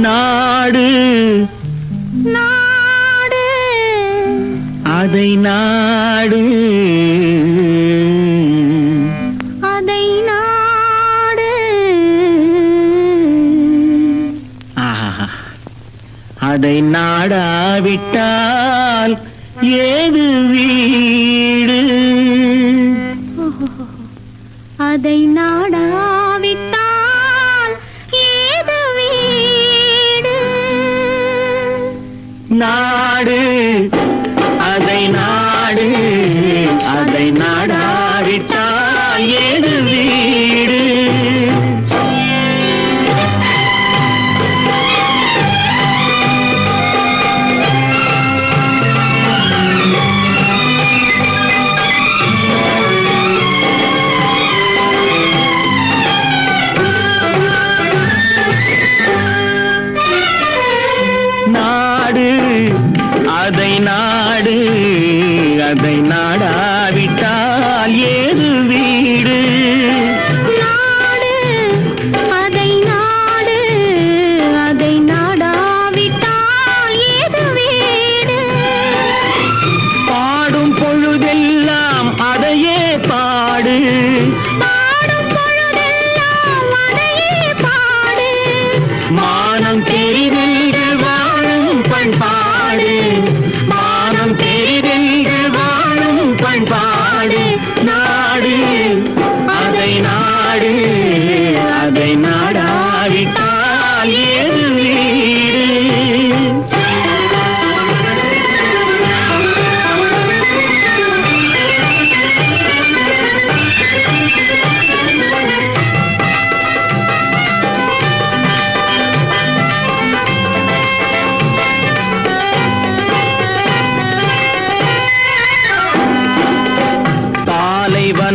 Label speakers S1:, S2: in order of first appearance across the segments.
S1: நாடு.
S2: நாடு.
S1: அதை நாடு. அதை நாடு. அதை நாடாவிட்டால் ஏது வீடு? அதை நாடா அதை
S2: நாடாவிட்டாயே அதை ஏது வீடு?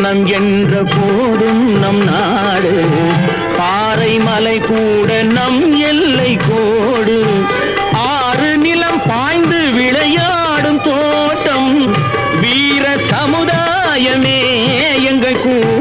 S1: வண்ணம் என்ற போடும் நம் நாடு. பாறை மலை கூட நம் எல்லை கோடு. ஆறு நிலம் பாய்ந்து விளையாடும் தோட்டம். வீர சமுதாயமே எங்கள் கூட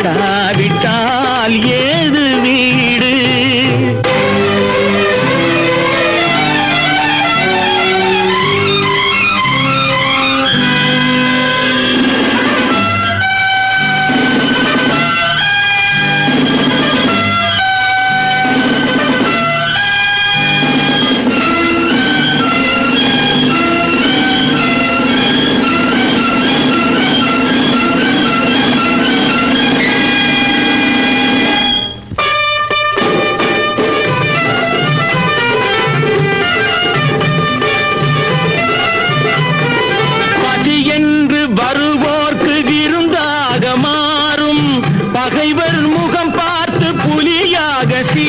S1: அதை முகம் பார்த்து புலியாக சீ